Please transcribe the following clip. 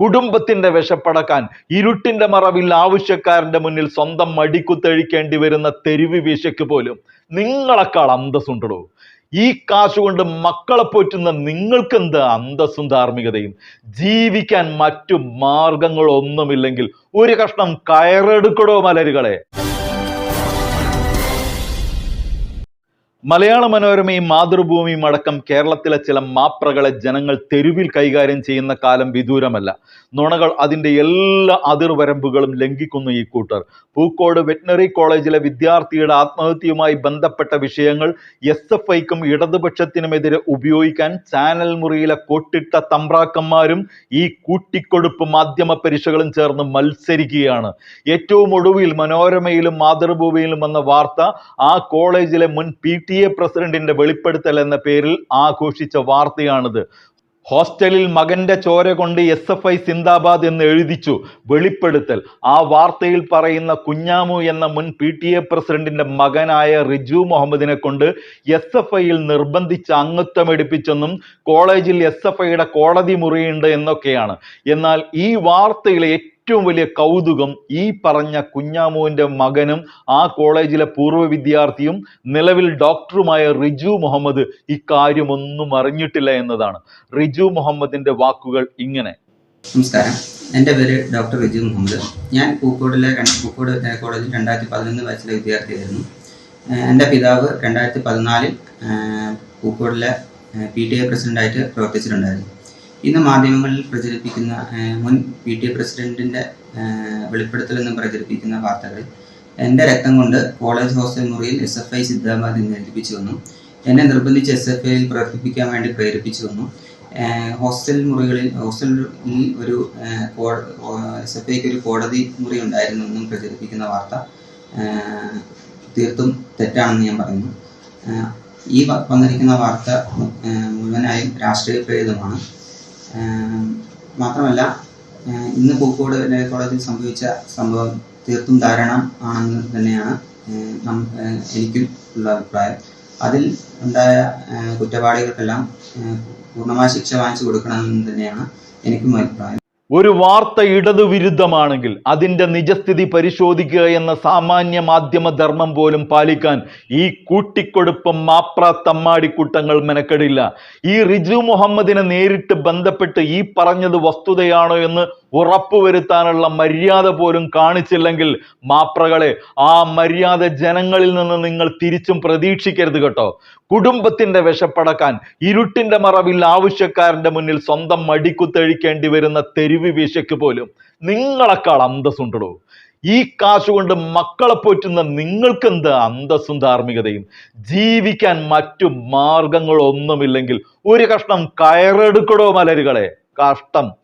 കുടുംബത്തിന്റെ വിശപ്പടക്കാൻ ഇരുട്ടിന്റെ മറവിൽ ആവശ്യക്കാരന്റെ മുന്നിൽ സ്വന്തം മടിക്കുത്തഴിക്കേണ്ടി വരുന്ന തെരുവ് വീശയ്ക്ക് പോലും നിങ്ങളെക്കാൾ അന്തസ്സുണ്ടോ ഈ കാശ് കൊണ്ട് മക്കളെ പോറ്റുന്ന നിങ്ങൾക്കെന്ത് അന്തസ്സും ധാർമ്മികതയും? ജീവിക്കാൻ മറ്റു മാർഗങ്ങളൊന്നുമില്ലെങ്കിൽ ഒരു കഷ്ണം കയറെടുക്കടോ മലരുകളെ. മലയാള മനോരമയും മാതൃഭൂമിയും അടക്കം കേരളത്തിലെ ചില മാപ്രകളെ ജനങ്ങൾ തെരുവിൽ കൈകാര്യം ചെയ്യുന്ന കാലം വിദൂരമല്ല. നുണകൾ അതിന്റെ എല്ലാ അതിർവരമ്പുകളും ലംഘിക്കുന്നു ഈ കൂട്ടർ. പൂക്കോട് വെറ്റിനറി കോളേജിലെ വിദ്യാർത്ഥിയുടെ ആത്മഹത്യയുമായി ബന്ധപ്പെട്ട വിഷയങ്ങൾ എസ് എഫ് ഐക്കും ഇടതുപക്ഷത്തിനുമെതിരെ ഉപയോഗിക്കാൻ ചാനൽ മുറിയിലെ കൊട്ടിട്ട തമ്പ്രാക്കന്മാരും ഈ കൂട്ടിക്കൊടുപ്പ് മാധ്യമ പരീക്ഷകളും ചേർന്ന് മത്സരിക്കുകയാണ്. ഏറ്റവും ഒടുവിൽ മനോരമയിലും മാതൃഭൂമിയിലും വന്ന വാർത്ത ആ കോളേജിലെ മുൻ പി ടി എ പ്രസിഡന്റിന്റെ വെളിപ്പെടുത്തൽ എന്ന പേരിൽ ആഘോഷിച്ച വാർത്തയാണിത്. ഹോസ്റ്റലിൽ മകന്റെ ചോര കൊണ്ട് എസ് എഫ് ഐ സിന്ദാബാദ് എന്ന് എഴുതിച്ചു വെളിപ്പെടുത്തൽ. ആ വാർത്തയിൽ പറയുന്ന കുഞ്ഞാമു എന്ന മുൻ പി ടി എ പ്രസിഡന്റിന്റെ മകനായ റിജു മുഹമ്മദിനെ കൊണ്ട് എസ് എഫ് ഐയിൽ നിർബന്ധിച്ച് അംഗത്വം എടുപ്പിച്ചെന്നും കോളേജിൽ എസ് എഫ് ഐയുടെ കോടതി മുറിയുണ്ട് എന്നൊക്കെയാണ്. എന്നാൽ ഈ വാർത്തയിലെ ഏറ്റവും വലിയ കൗതുകം ഈ പറഞ്ഞ കുഞ്ഞാമുവിന്റെ മകനും ആ കോളേജിലെ പൂർവ വിദ്യാർത്ഥിയും നിലവിൽ ഡോക്ടറുമായ റിജു മുഹമ്മദ് ഇക്കാര്യമൊന്നും അറിഞ്ഞിട്ടില്ല എന്നതാണ്. റിജു മുഹമ്മദിന്റെ വാക്കുകൾ ഇങ്ങനെ. നമസ്കാരം. എന്റെ പേര് ഡോക്ടർ റിജു മുഹമ്മദ്. ഞാൻ പൂക്കോടിലെ പൂക്കോട് കോളേജിൽ രണ്ടായിരത്തി പതിനൊന്ന് ബാച്ചിലെ വിദ്യാർത്ഥിയായിരുന്നു. എന്റെ പിതാവ് രണ്ടായിരത്തി പതിനാലിൽ പൂക്കോടിലെ പി ടി എ പ്രസിഡന്റായിട്ട് പ്രവർത്തിച്ചിട്ടുണ്ടായിരുന്നു. ഇന്ന് മാധ്യമങ്ങളിൽ പ്രചരിപ്പിക്കുന്ന മുൻ പി ടി എ പ്രസിഡന്റിന്റെ വെളിപ്പെടുത്തൽ എന്ന് പ്രചരിപ്പിക്കുന്ന വാർത്തകൾ എന്റെ രക്തം കൊണ്ട് കോളേജ് ഹോസ്റ്റൽ മുറിയിൽ എസ് എഫ് ഐ സിദ്ധാബാദ് വന്നു. എന്നെ നിർബന്ധിച്ച് എസ് എഫ് ഐയിൽ പ്രവർത്തിപ്പിക്കാൻ വേണ്ടി പ്രേരിപ്പിച്ചുവെന്നും വന്നു. ഹോസ്റ്റൽ മുറികളിൽ ഹോസ്റ്റലിൽ ഒരു എസ് എഫ് ഐക്ക് ഒരു കോടതി മുറി ഉണ്ടായിരുന്നു എന്നും പ്രചരിപ്പിക്കുന്ന വാർത്ത തീർത്തും തെറ്റാണെന്ന് ഞാൻ പറയുന്നു. ഈ വന്നിരിക്കുന്ന വാർത്ത മുഴുവനായും രാഷ്ട്രീയ പ്രേരിതമാണ് മാത്രമല്ല ഇന്ന് പൂക്കോട് കോളേജിൽ സംഭവിച്ച സംഭവം തീർത്തും ധാരണം ആണെന്ന് തന്നെയാണ് എനിക്കും ഉള്ള അഭിപ്രായം. അതിൽ ഉണ്ടായ കുറ്റവാളികൾക്കെല്ലാം പൂർണമായ ശിക്ഷ വാങ്ങിച്ചു കൊടുക്കണമെന്ന് തന്നെയാണ് എനിക്കും അഭിപ്രായം. ഒരു വാർത്ത ഇടതുവിരുദ്ധമാണെങ്കിൽ അതിന്റെ നിജസ്ഥിതി പരിശോധിക്കുക എന്ന സാമാന്യ മാധ്യമ ധർമ്മം പോലും പാലിക്കാൻ ഈ കൂട്ടിക്കൊടുപ്പം മാപ്ര തമ്മാടിക്കൂട്ടങ്ങൾ മെനക്കെടില്ല. ഈ റിജു മുഹമ്മദിനെ നേരിട്ട് ബന്ധപ്പെട്ട് ഈ പറഞ്ഞത് വസ്തുതയാണോ എന്ന് ഉറപ്പുവരുത്താനുള്ള മര്യാദ പോലും കാണിച്ചില്ലെങ്കിൽ മാപ്രകളെ ആ മര്യാദ ജനങ്ങളിൽ നിന്ന് നിങ്ങൾ തിരിച്ചും പ്രതീക്ഷിക്കരുത് കേട്ടോ. കുടുംബത്തിന്റെ വിശപ്പടക്കാൻ ഇരുട്ടിന്റെ മറവിൽ ആവശ്യക്കാരന്റെ മുന്നിൽ സ്വന്തം മടിക്കുത്തഴിക്കേണ്ടി വരുന്ന തെരുവ് വീശയ്ക്ക് പോലും നിങ്ങളെക്കാൾ അന്തസ്സുണ്ടോ ഈ കാശുകൊണ്ട് മക്കളെ പോറ്റുന്ന നിങ്ങൾക്കെന്ത് അന്തസ്സും ധാർമ്മികതയും? ജീവിക്കാൻ മറ്റു മാർഗങ്ങളൊന്നുമില്ലെങ്കിൽ ഒരു കഷ്ണം കയറെടുക്കടോ മലരുകളെ. കഷ്ടം